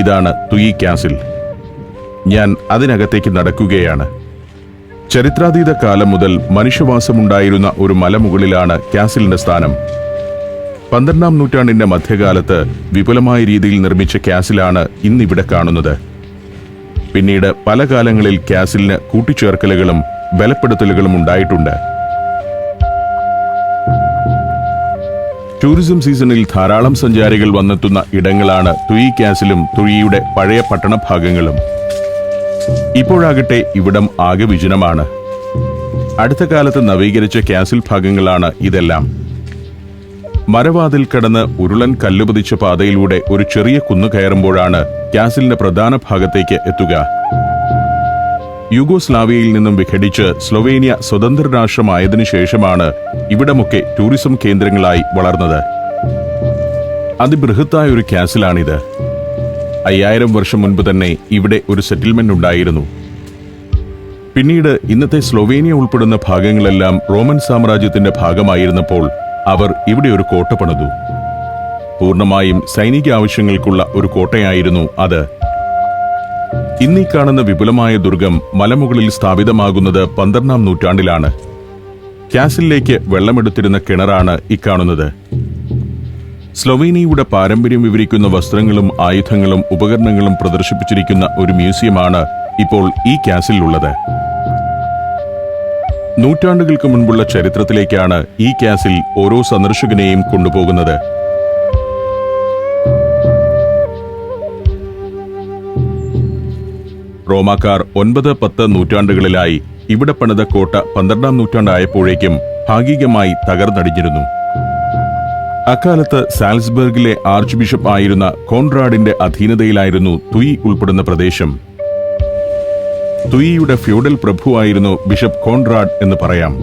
ഇതാണ് തുയി ക്യാസിൽ. ഞാൻ അതിനകത്തേക്ക് നടക്കുകയാണ്. ചരിത്രാതീത കാലം മുതൽ മനുഷ്യവാസമുണ്ടായിരുന്ന ഒരു മലമുകളിലാണ് ക്യാസിലിന്റെ സ്ഥാനം. പന്ത്രണ്ടാം നൂറ്റാണ്ടിന്റെ മധ്യകാലത്ത് വിപുലമായ രീതിയിൽ നിർമ്മിച്ച ക്യാസിലാണ് ഇന്നിവിടെ കാണുന്നത്. പിന്നീട് പല കാലങ്ങളിൽ ക്യാസിലിന് കൂട്ടിച്ചേർക്കലുകളും ബലപ്പെടുത്തലുകളും ഉണ്ടായിട്ടുണ്ട്. ടൂറിസം സീസണിൽ ധാരാളം സഞ്ചാരികൾ വന്നെത്തുന്ന ഇടങ്ങളാണ് തുയി കാസിലും തുയിയുടെ പഴയ പട്ടണ ഭാഗങ്ങളും. ഇപ്പോഴാകട്ടെ ഇവിടം ആകെ വിജനമാണ്. അടുത്ത കാലത്ത് നവീകരിച്ച കാസിൽ ഭാഗങ്ങളാണ് ഇതെല്ലാം. മരവാതിൽ കടന്ന് ഉരുളൻ കല്ലുപതിച്ച പാതയിലൂടെ ഒരു ചെറിയ കുന്നു കയറുമ്പോഴാണ് കാസിലിന്റെ പ്രധാന ഭാഗത്തേക്ക് എത്തുക. യുഗോസ്ലാവിയയിൽ നിന്നും വിഘടിച്ച് സ്ലൊവേനിയ സ്വതന്ത്ര രാഷ്ട്രമായതിനു ശേഷമാണ് ഇവിടമൊക്കെ ടൂറിസം കേന്ദ്രങ്ങളായി വളർന്നത്. അതിബൃഹത്തായ ഒരു കാസിലാണിത് അയ്യായിരം വർഷം മുൻപ് തന്നെ ഇവിടെ ഒരു സെറ്റിൽമെന്റ് ഉണ്ടായിരുന്നു. പിന്നീട് ഇന്നത്തെ സ്ലൊവേനിയ ഉൾപ്പെടുന്ന ഭാഗങ്ങളെല്ലാം റോമൻ സാമ്രാജ്യത്തിന്റെ ഭാഗമായിരുന്നപ്പോൾ അവർ ഇവിടെ ഒരു കോട്ട പണിതു. പൂർണമായും സൈനിക ആവശ്യങ്ങൾക്കുള്ള ഒരു കോട്ടയായിരുന്നു അത്. ഇന്നീ കാണുന്ന വിപുലമായ ദുർഗം മലമുകളിൽ സ്ഥാപിതമാകുന്നത് പന്ത്രണ്ടാം നൂറ്റാണ്ടിലാണ്. കാസിലേക്ക് വെള്ളമെടുത്തിരുന്ന കിണറാണ് ഇക്കാണുന്നത് സ്ലൊവേനിയയുടെ പാരമ്പര്യം വിവരിക്കുന്ന വസ്ത്രങ്ങളും ആയുധങ്ങളും ഉപകരണങ്ങളും പ്രദർശിപ്പിച്ചിരിക്കുന്ന ഒരു മ്യൂസിയമാണ് ഇപ്പോൾ ഈ കാസിലുള്ളത് നൂറ്റാണ്ടുകൾക്ക് മുൻപുള്ള ചരിത്രത്തിലേക്കാണ് ഈ കാസിൽ ഓരോ സന്ദർശകനെയും കൊണ്ടുപോകുന്നത്. റോമാക്കാർ ഒൻപത് പത്ത് നൂറ്റാണ്ടുകളിലായി ഇവിടെ പണിത കോട്ട പന്ത്രണ്ടാം നൂറ്റാണ്ടായപ്പോഴേക്കും ഭാഗികമായി തകർന്നടിഞ്ഞിരുന്നു. അക്കാലത്ത് സാൽസ്ബർഗിലെ ആർച്ച് ബിഷപ്പ് ആയിരുന്ന കോൺറാഡിന്റെ അധീനതയിലായിരുന്നു തുയി ഉൾപ്പെടുന്ന പ്രദേശം. തുയിയുടെ ഫ്യൂഡൽ പ്രഭുവായിരുന്നു ബിഷപ്പ് കോൺറാഡ് എന്ന് പറയാം.